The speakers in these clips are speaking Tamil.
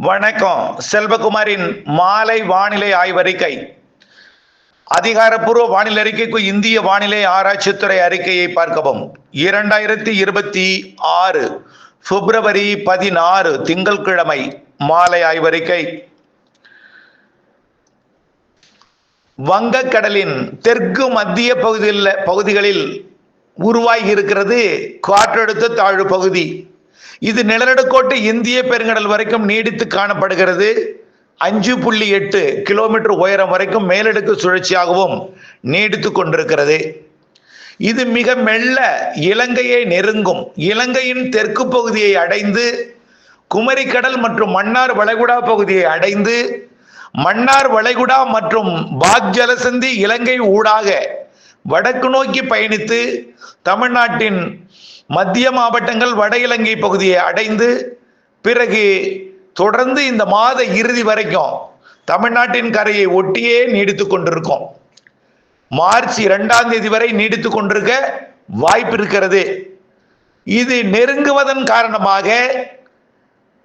வணக்கம். செல்வகுமாரின் மாலை வானிலை ஆய்வறிக்கை. அதிகாரப்பூர்வ வானிலை அறிக்கைக்கு இந்திய வானிலை ஆராய்ச்சித்துறை அறிக்கையை பார்க்கவும். இரண்டாயிரத்தி இருபத்தி ஆறு பிப்ரவரி பதினாறு திங்கள்கிழமை மாலை ஆய்வறிக்கை. வங்கக்கடலின் தெற்கு மத்திய பகுதியில் பகுதிகளில் உருவாகி இருக்கிறது காற்றழுத்த தாழ்வு பகுதி. இது நிலநடுக்கோட்டு இந்திய பெருங்கடல் வரைக்கும் நீடித்து காணப்படுகிறது. அஞ்சு புள்ளி எட்டு கிலோமீட்டர் உயரம் வரைக்கும் மேலடுக்கு சுழற்சியாகவும் நீடித்து கொண்டிருக்கிறது. இது மிக மெல்ல இலங்கையை நெருங்கும். இலங்கையின் தெற்கு பகுதியை அடைந்து குமரிக்கடல் மற்றும் மன்னார் வளைகுடா பகுதியை அடைந்து மன்னார் வளைகுடா மற்றும் பாக் ஜலசந்தி இலங்கை ஊடாக வடக்கு நோக்கி பயணித்து தமிழ்நாட்டின் மத்திய மாவட்டங்கள் வட இலங்கை பகுதியை அடைந்து பிறகு தொடர்ந்து இந்த மாத இறுதி வரைக்கும் தமிழ்நாட்டின் கரையை ஒட்டியே நீடித்து கொண்டிருக்கும். மார்ச் இரண்டாம் தேதி வரை நீடித்து கொண்டிருக்க வாய்ப்பு இருக்கிறது. இது நெருங்குவதன் காரணமாக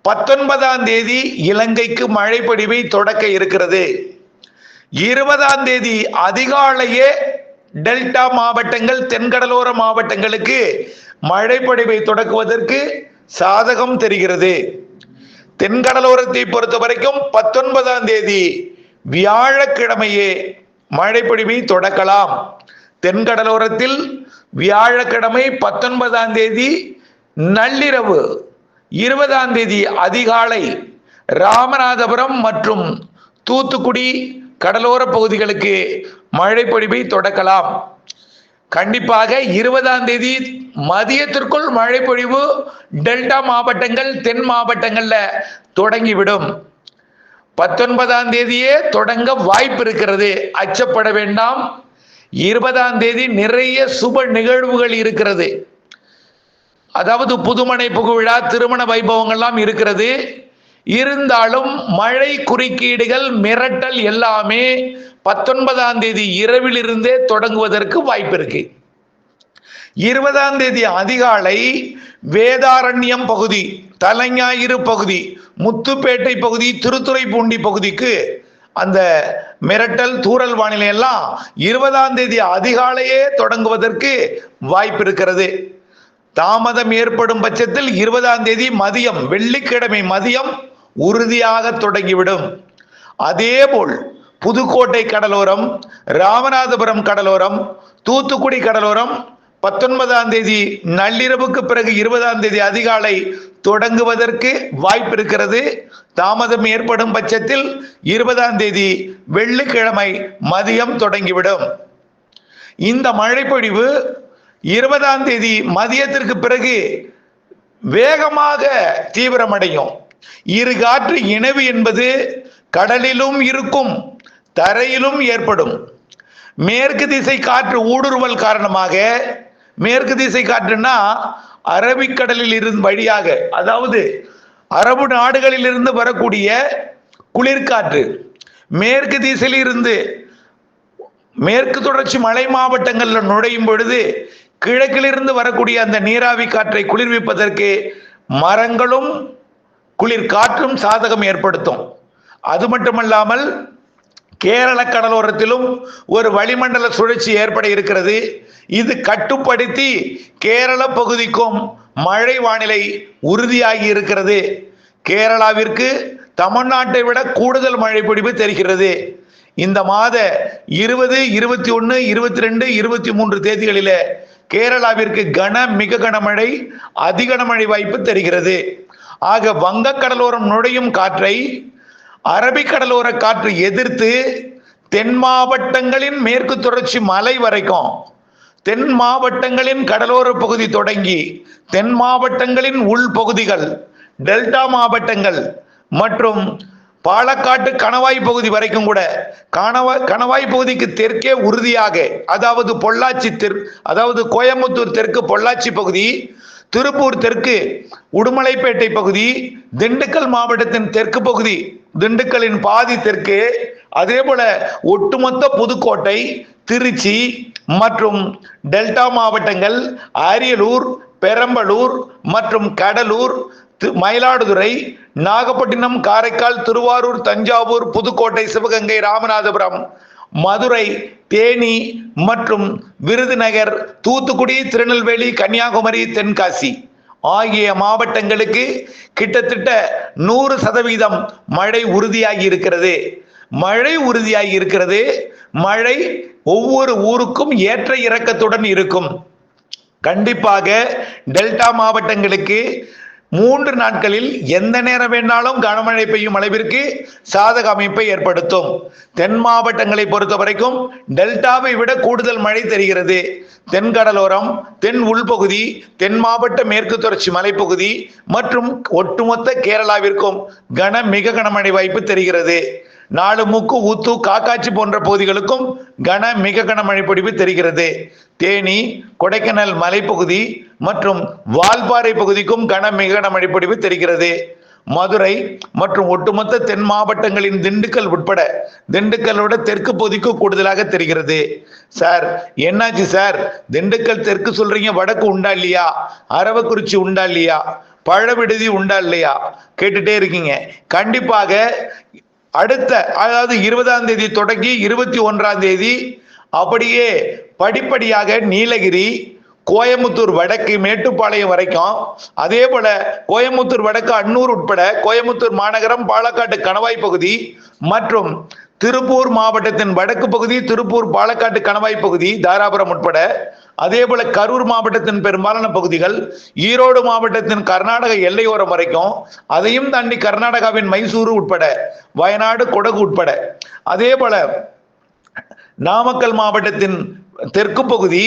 பத்தொன்பதாம் தேதி இலங்கைக்கு மழை தொடக்க இருக்கிறது. இருபதாம் தேதி அதிகாலையே டெல்டா மாவட்டங்கள் தென்கடலோர மாவட்டங்களுக்கு மழைப்படிவை தொடக்குவதற்கு சாதகம் தெரிகிறது. தென்கடலோரத்தை பொறுத்த வரைக்கும் பத்தொன்பதாம் தேதி வியாழக்கிழமையே மழைப்பொழிவை தொடக்கலாம். தென்கடலோரத்தில் வியாழக்கிழமை பத்தொன்பதாம் தேதி நள்ளிரவு இருபதாம் தேதி அதிகாலை ராமநாதபுரம் மற்றும் தூத்துக்குடி கடலோர பகுதிகளுக்கு மழை பொழிவை தொடக்கலாம். கண்டிப்பாக இருபதாம் தேதி மதியத்திற்குள் மழை பொழிவு டெல்டா மாவட்டங்கள் தென் மாவட்டங்கள்ல தொடங்கிவிடும். பத்தொன்பதாம் தேதியே தொடங்க வாய்ப்பு இருக்கிறது. அச்சப்பட வேண்டாம். இருபதாம் தேதி நிறைய சுப நிகழ்வுகள் இருக்கிறது. அதாவது புதுமனை புகுவிழா திருமண வைபவங்கள்லாம் இருக்கிறது. இருந்தாலும் மழை குறுக்கீடுகள் மிரட்டல் எல்லாமே பத்தொன்பதாம் தேதி இரவிலிருந்தே தொடங்குவதற்கு வாய்ப்பு இருக்கு. இருபதாம் தேதி அதிகாலை வேதாரண்யம் பகுதி தலைஞாயிறு பகுதி முத்துப்பேட்டை பகுதி திருத்துறைப்பூண்டி பகுதிக்கு அந்த மிரட்டல் தூரல் வானிலை எல்லாம் இருபதாம் தேதி அதிகாலையே தொடங்குவதற்கு வாய்ப்பு இருக்கிறது. தாமதம் ஏற்படும் பட்சத்தில் இருபதாம் தேதி மதியம் வெள்ளிக்கிழமை மதியம் உறுதியாக தொடங்கிவிடும். அதேபோல் புதுக்கோட்டை கடலோரம் ராமநாதபுரம் கடலோரம் தூத்துக்குடி கடலோரம் பத்தொன்பதாம் தேதி நள்ளிரவுக்கு பிறகு இருபதாம் தேதி அதிகாலை தொடங்குவதற்கு வாய்ப்பு இருக்கிறது தாமதம் ஏற்படும் பட்சத்தில் இருபதாம் தேதி வெள்ளிக்கிழமை மதியம் தொடங்கிவிடும். இந்த மழைப்பொழிவு இருபதாம் தேதி மதியத்திற்கு பிறகு வேகமாக தீவிரமடையும். இரு காற்று இணைவு என்பது கடலிலும் இருக்கும் தரையிலும் ஏற்படும். மேற்கு திசை காற்று ஊடுருவல் காரணமாக மேற்கு திசை காற்றுன்னா அரபிக்கடலில் இருந்து வழியாக அதாவது அரபு நாடுகளில் இருந்து வரக்கூடிய குளிர்காற்று மேற்கு திசையில் இருந்து மேற்கு தொடர்ச்சி மலை மாவட்டங்களில் நுழையும் பொழுது கிழக்கிலிருந்து வரக்கூடிய அந்த நீராவி காற்றை குளிர்விப்பதற்கு மரங்களும் குளிர் காற்றும் சாதகம் ஏற்படுத்தும். அது மட்டுமல்லாமல் கேரள கடலோரத்திலும் ஒரு வளிமண்டல சுழற்சி ஏற்பட இருக்கிறது. இது கட்டுப்படுத்தி கேரள பகுதிக்கும் மழை வானிலை உறுதியாகி இருக்கிறது. கேரளாவிற்கு தமிழ்நாட்டை விட கூடுதல் மழை பிடிப்பு தெரிகிறது. இந்த மாத இருபது இருபத்தி ஒன்று இருபத்தி ரெண்டு இருபத்தி மூன்று தேதிகளில கேரளாவிற்கு கன மிக கனமழை அதிகனமழை வாய்ப்பு தெரிகிறது. ஆக வங்க கடலோரம் நுழையும் காற்றை அரபிக்கடலோர காற்று எதிர்த்து தென் மாவட்டங்களின் மேற்கு தொடர்ச்சி மலை வரைக்கும் தென் மாவட்டங்களின் கடலோர பகுதி தொடங்கி தென் மாவட்டங்களின் உள்பகுதிகள் டெல்டா மாவட்டங்கள் மற்றும் பாலக்காட்டு கணவாய் பகுதி வரைக்கும் கூட கணவாய் கணவாய் பகுதிக்கு தெற்கே உறுதியாக அதாவது பொள்ளாச்சி தெற் அதாவது கோயம்புத்தூர் தெற்கு பொள்ளாச்சி பகுதி திருப்பூர் தெற்கு உடுமலைப்பேட்டை பகுதி திண்டுக்கல் மாவட்டத்தின் தெற்கு பகுதி திண்டுக்கலின் பாதி தெற்கு அதே போல ஒட்டுமொத்த புதுக்கோட்டை திருச்சி மற்றும் டெல்டா மாவட்டங்கள் அரியலூர் பெரம்பலூர் மற்றும் கடலூர் தி- மயிலாடுதுறை நாகப்பட்டினம் காரைக்கால் திருவாரூர் தஞ்சாவூர் புதுக்கோட்டை சிவகங்கை ராமநாதபுரம் மதுரை தேனி மற்றும் விருதுநகர் தூத்துக்குடி திருநெல்வேலி கன்னியாகுமரி தென்காசி. ஆகிய மாவட்டங்களுக்கு கிட்டத்தட்ட நூறு சதவீதம் மழை உறுதியாகி இருக்கிறது. மழை உறுதியாகி இருக்கிறது. மழை ஒவ்வொரு ஊருக்கும் ஏற்ற இறக்கத்துடன் இருக்கும். கண்டிப்பாக டெல்டா மாவட்டங்களுக்கு மூன்று நாட்களில் எந்த நேரம் வேண்டாலும் கனமழை பெய்யும் அளவிற்கு சாதக அமைப்பை ஏற்படுத்தும். தென் மாவட்டங்களை பொறுத்த வரைக்கும் டெல்டாவை விட கூடுதல் மழை தெரிகிறது. தென்கடலோரம் தென் உள்பகுதி தென் மாவட்ட மேற்கு தொடர்ச்சி மலைப்பகுதி மற்றும் ஒட்டுமொத்த கேரளாவிற்கும் கன மிக கனமழை வாய்ப்பு தெரிகிறது. நாலு மூக்கு ஊத்து காக்காட்சி போன்ற பகுதிகளுக்கும் கன மிக கனமழை பொழிவு தெரிகிறது. தேனி கொடைக்கானல் மலைப்பகுதி மற்றும் வால்பாறை பகுதிக்கும் கன மிக கனமழை தெரிகிறது. மதுரை மற்றும் ஒட்டுமொத்த தென் மாவட்டங்களின் திண்டுக்கல் உட்பட திண்டுக்கலோட தெற்கு பகுதிக்கு கூடுதலாக தெரிகிறது. சார் என்னாச்சு சார்? திண்டுக்கல் தெற்கு சொல்றீங்க வடக்கு உண்டா இல்லையா? அரவக்குறிச்சி உண்டா இல்லையா? பழவிடுதி உண்டா இல்லையா? கேட்டுட்டே இருக்கீங்க. கண்டிப்பாக அடுத்த அதாவது இருபதாம் தேதி தொடங்கி இருபத்தி ஒன்றாம் தேதி அப்படியே படிப்படியாக நீலகிரி கோயமுத்தூர் வடக்கு மேட்டுப்பாளையம் வரைக்கும். அதே போல கோயம்புத்தூர் வடக்கு அன்னூர் உட்பட கோயம்புத்தூர் மாநகரம் பாலக்காட்டு கணவாய் பகுதி மற்றும் திருப்பூர் மாவட்டத்தின் வடக்கு பகுதி திருப்பூர் பாலக்காட்டு கணவாய் பகுதி தாராபுரம் உட்பட. அதே போல கரூர் மாவட்டத்தின் பெரும்பாலான பகுதிகள் ஈரோடு மாவட்டத்தின் கர்நாடக எல்லையோரம் வரைக்கும். அதையும் தாண்டி கர்நாடகாவின் மைசூரு உட்பட வயநாடு கொடகு உட்பட. அதே போல நாமக்கல் மாவட்டத்தின் தெற்கு பகுதி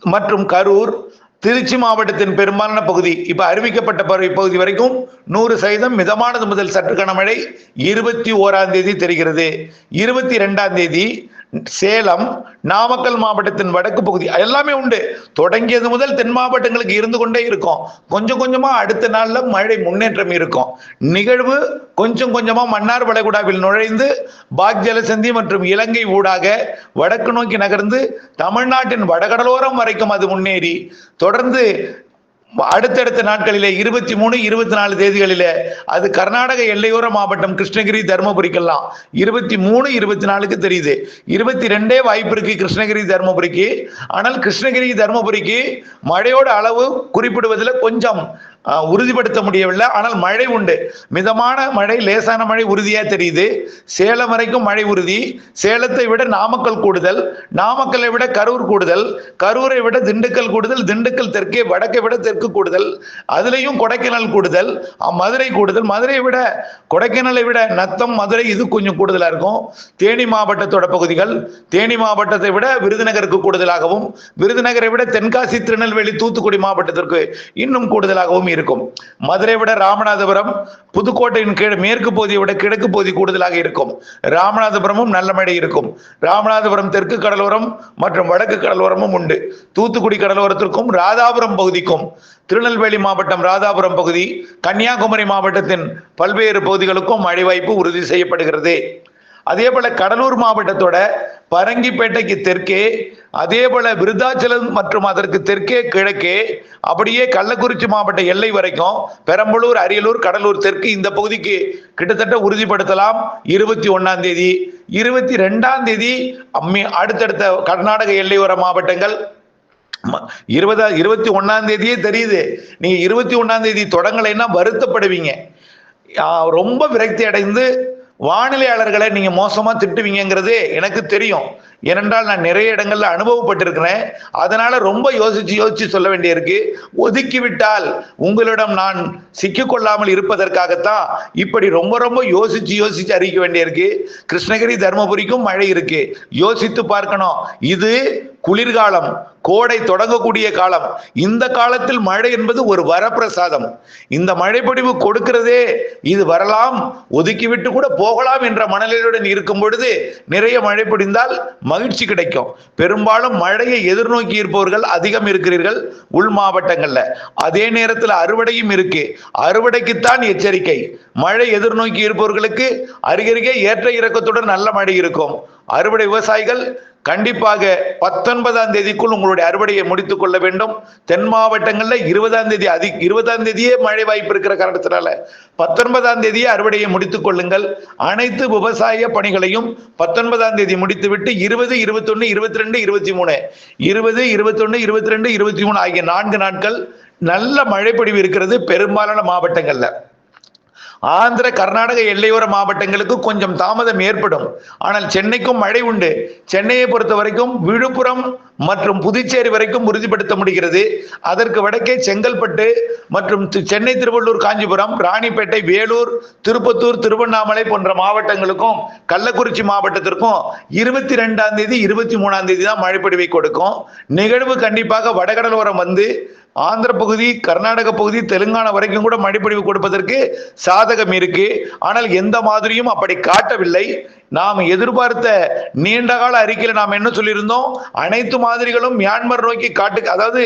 மற்றும் கரூர் திருச்சி மாவட்டத்தின் பெரும்பாலான பகுதி. இப்ப அறிவிக்கப்பட்ட பகுதி பகுதி வரைக்கும் நூறு சதவீதம் மிதமானது முதல் சற்று கனமழை இருபத்தி ஓராம் தேதி தெரிகிறது. இருபத்தி ரெண்டாம் தேதி சேலம் நாமக்கல் மாவட்டத்தின் வடக்கு பகுதி எல்லாமே உண்டு. தொடங்கியது முதல் தென் மாவட்டங்களுக்கு இருந்து கொண்டே இருக்கும். கொஞ்சம் கொஞ்சமா அடுத்த நாள்ல மழை முன்னேற்றம் இருக்கும். நிகழ்வு கொஞ்சம் கொஞ்சமா மன்னார் வளைகுடாவில் நுழைந்து பாக் ஜலசந்தி மற்றும் இலங்கை ஊடாக வடக்கு நோக்கி நகர்ந்து தமிழ்நாட்டின் வடகடலோரம் வரைக்கும் அது முன்னேறி தொடர்ந்து அடுத்தடுத்த நாட்களிலே இருபத்தி மூணு இருபத்தி நாலு தேதிகளிலே அது கர்நாடக எல்லையோர மாவட்டம் கிருஷ்ணகிரி தருமபுரிக்கெல்லாம். இருபத்தி மூணு இருபத்தி நாலுக்கு தெரியுது. இருபத்தி ரெண்டே வாய்ப்பு இருக்கு கிருஷ்ணகிரி தருமபுரிக்கு. ஆனால் கிருஷ்ணகிரி தருமபுரிக்கு மழையோட அளவு குறிப்பிடுவதில் கொஞ்சம் உறுதிப்படுத்த முடியவில்லை. ஆனால் மழை உண்டு. மிதமான மழை லேசான மழை உறுதியா தெரியுது. சேலம் வரைக்கும் மழை உறுதி. சேலத்தை விட நாமக்கல் கூடுதல். நாமக்கலை விட கரூர் கூடுதல். கரூரை விட திண்டுக்கல் கூடுதல். திண்டுக்கல் தெற்கே வடக்கை விட தெற்கு கூடுதல். அதுலேயும் கொடைக்கானல் கூடுதல். மதுரை கூடுதல். மதுரையை விட கொடைக்கானலை விட நத்தம் மதுரை இது கொஞ்சம் கூடுதலாக இருக்கும். தேனி மாவட்டத்தோட பகுதிகள். தேனி மாவட்டத்தை விட விருதுநகருக்கு கூடுதலாகவும் விருதுநகரை விட தென்காசி திருநெல்வேலி தூத்துக்குடி மாவட்டத்திற்கு இன்னும் கூடுதலாகவும் இருக்கும் இருக்கும். மதுரை விட ராமநாதபுரம் புதுக்கோட்டையின் கீழ் மேற்கு பகுதியை விட கிழக்கு பகுதி கூடுதலாக இருக்கும். ராமநாதபுரமும் நல்ல மழை இருக்கும். ராமநாதபுரம் தெற்கு கடலோரம் மற்றும் வடக்கு கடலோரமும் உண்டு. தூத்துக்குடி கடலோரத்திற்கும் ராதாபுரம் பகுதிக்கும் திருநெல்வேலி மாவட்டம் ராதாபுரம் பகுதி கன்னியாகுமரி மாவட்டத்தின் பல்வேறு பகுதிகளுக்கும் மழை வாய்ப்பு உறுதி செய்யப்படுகிறது. அதே போல கடலூர் மாவட்டத்தோட பரங்கிப்பேட்டைக்கு தெற்கே அதே போல விருத்தாச்சலம் மற்றும் அதற்கு தெற்கே கிழக்கே அப்படியே கள்ளக்குறிச்சி மாவட்ட எல்லை வரைக்கும் பெரம்பலூர் அரியலூர் கடலூர் தெற்கு இந்த பகுதிக்கு கிட்டத்தட்ட உறுதிப்படுத்தலாம். இருபத்தி ஒன்னாம் தேதி இருபத்தி ரெண்டாம் தேதி அம்மி- அடுத்தடுத்த கர்நாடக எல்லையோர மாவட்டங்கள். ம- இருபதா இருபத்தி ஒன்னாம் தேதியே தெரியுது. நீங்க இருபத்தி ஒன்னாம் தேதி தொடங்கலைன்னா வருத்தப்படுவீங்க. ரொம்ப விரக்தி அடைந்து வானிலையாளர்களை நீங்க மோசமா திட்டுவீங்கிறது எனக்கு தெரியும். ஏனென்றால் நான் நிறைய இடங்கள்ல அனுபவப்பட்டிருக்கிறேன். அதனால ரொம்ப யோசிச்சு யோசிச்சு சொல்ல வேண்டியிருக்கு. ஒதுக்கிவிட்டால் உங்களிடம் நான் சிக்கிக்கொள்ளாமல் இருப்பதற்காகத்தான் இப்படி ரொம்ப ரொம்ப யோசிச்சு யோசிச்சு அறிவிக்க வேண்டியிருக்கு. கிருஷ்ணகிரி தருமபுரிக்கும் மழை இருக்கு. யோசித்து பார்க்கணும். இது குளிர்காலம். கோடை தொடங்கக்கூடிய காலம். இந்த காலத்தில் மழை என்பது ஒரு வரப்பிரசாதம். இந்த மழைப்பொடிவு கொடுக்கிறதே இது வரலாம் ஒதுக்கிவிட்டு கூட போகலாம் என்ற மனநிலையுடன் இருக்கும் பொழுது நிறைய மழை பொடிந்தால் மகிழ்ச்சி கிடைக்கும். பெரும்பாலும் மழையை எதிர்நோக்கி இருப்பவர்கள் அதிகம் இருக்கிறீர்கள் உள் மாவட்டங்கள்ல. அதே நேரத்தில் அறுவடையும் இருக்கு. அறுவடைக்குத்தான் எச்சரிக்கை. மழை எதிர்நோக்கி இருப்பவர்களுக்கு அருகருகே ஏற்ற இறக்கத்துடன் நல்ல மழை இருக்கும். அறுவடை விவசாயிகள் கண்டிப்பாக பத்தொன்பதாம் தேதிக்குள் உங்களுடைய அறுவடையை முடித்துக் கொள்ள வேண்டும். தென் மாவட்டங்களில் இருபதாம் தேதி அதி இருபதாம் தேதியே மழை வாய்ப்பு இருக்கிற காரணத்தினால பத்தொன்பதாம் தேதியே அறுவடையை முடித்துக் கொள்ளுங்கள். அனைத்து விவசாய பணிகளையும் பத்தொன்பதாம் தேதி முடித்துவிட்டு இருபது இருபத்தொன்னு இருபத்தி ரெண்டு இருபத்தி மூணு இருபது இருபத்தொன்னு இருபத்தி ரெண்டு இருபத்தி மூணு ஆகிய நான்கு நாட்கள் நல்ல மழைப்பொழிவு இருக்கிறது பெரும்பாலான மாவட்டங்களில். ஆந்திர கர்நாடக எல்லையோர மாவட்டங்களுக்கு கொஞ்சம் தாமதம் ஏற்படும். ஆனால் சென்னைக்கும் மழை உண்டு. சென்னையை பொறுத்த வரைக்கும் விழுப்புரம் மற்றும் புதுச்சேரி வரைக்கும் உறுதிப்படுத்த முடிகிறது. அதற்கு வடக்கே செங்கல்பட்டு மற்றும் சென்னை திருவள்ளூர் காஞ்சிபுரம் ராணிப்பேட்டை வேலூர் திருப்பத்தூர் திருவண்ணாமலை போன்ற மாவட்டங்களுக்கும் கள்ளக்குறிச்சி மாவட்டத்திற்கும் இருபத்தி ரெண்டாம் தேதி இருபத்தி மூணாம் தேதி தான் மழைப்பொழிவை கொடுக்கும். நிகழ்வு கண்டிப்பாக வடகடலோரம் வந்து ஆந்திர பகுதி கர்நாடக பகுதி தெலுங்கானா வரைக்கும் கூட மழைப்பொழிவு கொடுப்பதற்கு சாதகம் இருக்கு. ஆனால் எந்த மாதிரியும் அப்படி காட்டவில்லை. நாம் எதிர்பார்த்த நீண்டகால அறிக்கையில் நாம் என்ன சொல்லியிருந்தோம்? அனைத்து மாதிரிகளும் மியான்மர் நோக்கி காட்டு அதாவது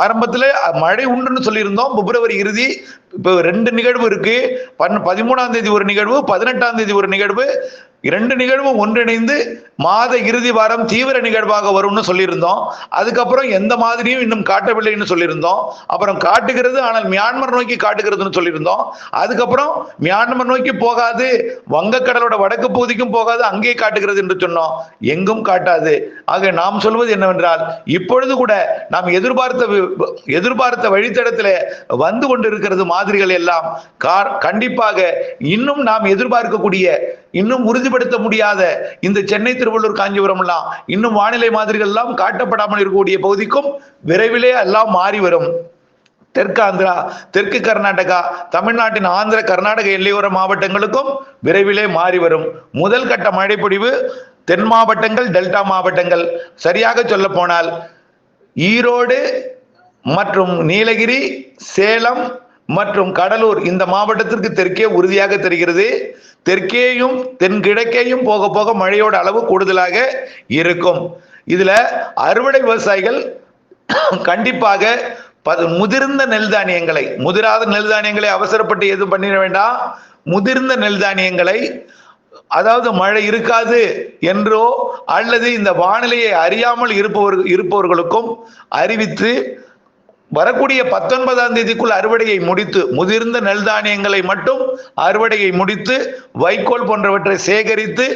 ஆரம்பத்தில் மழை உண்டுன்னு சொல்லியிருந்தோம். பிப்ரவரி இறுதி இப்போ ரெண்டு நிகழ்வு இருக்கு. பன் பதிமூணாம் தேதி ஒரு நிகழ்வு பதினெட்டாம் தேதி ஒரு நிகழ்வு. இரண்டு நிகழ்வும் ஒன்றிணைந்து மாத இறுதி வாரம் தீவிர நிகழ்வாக வரும்னு சொல்லியிருந்தோம். அதுக்கப்புறம் எந்த மாதிரியும் இன்னும் காட்டவில்லைன்னு சொல்லியிருந்தோம். அப்புறம் காட்டுகிறது ஆனால் மியான்மர் நோக்கி காட்டுகிறதுன்னு சொல்லியிருந்தோம். அதுக்கப்புறம் மியான்மர் நோக்கி போகாது வங்கக்கடலோட வடக்கு பகுதிக்கும் போகாது அங்கே காட்டுகிறது என்று சொன்னோம். எங்கும் காட்டாது. ஆக நாம் சொல்வது என்னவென்றால் இப்பொழுது கூட நாம் எதிர்பார்த்த எதிர்பார்த்த வழித்தடத்தில் வந்து கொண்டிருக்கிறது மாதிரிகள் எல்லாம் கார் கண்டிப்பாக இன்னும் நாம் எதிர்பார்க்கக்கூடிய இன்னும் உறுதிப்படுத்த முடியாத இந்த சென்னை திருவள்ளூர் காஞ்சிபுரம் எல்லாம் இன்னும் வானிலை மாதிரிகள் எல்லாம் காட்டப்படாமல் இருக்கக்கூடிய பகுதிக்கும் விரைவிலே எல்லாம் மாறி வரும். தெற்கு ஆந்திரா தெற்கு கர்நாடகா தமிழ்நாட்டின் ஆந்திர கர்நாடக எல்லையோர மாவட்டங்களுக்கும் விரைவிலே மாறி வரும். முதல் கட்ட மழைப்பொழிவு தென் மாவட்டங்கள் டெல்டா மாவட்டங்கள். சரியாக சொல்ல போனால் ஈரோடு மற்றும் நீலகிரி சேலம் மற்றும் கடலூர் இந்த மாவட்டத்திற்கு தெற்கே உறுதியாக தெரிகிறது. தெற்கேயும் தென்கிழக்கேயும் போக போக மழையோட அளவு கூடுதலாக இருக்கும். இதுல அறுவடை விவசாயிகள் கண்டிப்பாக பது- முதிர்ந்த நெல் தானியங்களை முதிராத நெல் தானியங்களை அவசரப்பட்டு எதுவும் பண்ணிட வேண்டாம். முதிர்ந்த நெல் தானியங்களை அதாவது மழை இருக்காது என்றோ அல்லது இந்த வானிலையை அறியாமல் இருப்பவர் இருப்பவர்களுக்கும் அறிவித்து வரக்கூடிய பத்தொன்பதாம் தேதிக்குள் அறுவடையை முடித்து முதிர்ந்த நெல் தானியங்களை மட்டும் அறுவடையை முடித்து வைக்கோல் போன்றவற்றை சேகரித்து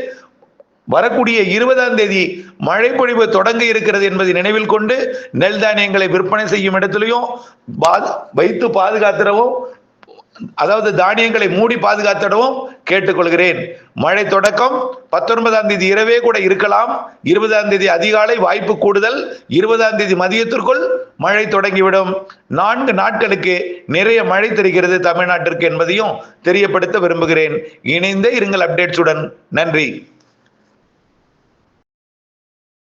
வரக்கூடிய இருபதாம் தேதி மழை பொழிவு தொடங்க இருக்கிறது என்பதை நினைவில் கொண்டு நெல் தானியங்களை விற்பனை செய்யும் இடத்திலையும் பா- வைத்து பாதுகாத்திடவும் அதாவது தானியங்களை மூடி பாதுகாத்திடவும் கேட்டுக்கொள்கிறேன். மழை தொடக்கம் பத்தொன்பதாம் தேதி இரவே கூட இருக்கலாம். இருபதாம் தேதி அதிகாலை வாய்ப்பு கூடுதல். இருபதாம் தேதி மதியத்திற்குள் மழை தொடங்கிவிடும். நான்கு நாட்களுக்கு நிறைய மழை தெரிகிறது தமிழ்நாட்டிற்கு என்பதையும் தெரியப்படுத்த விரும்புகிறேன். இணைந்தே இருங்கள் அப்டேட்ஸுடன். நன்றி.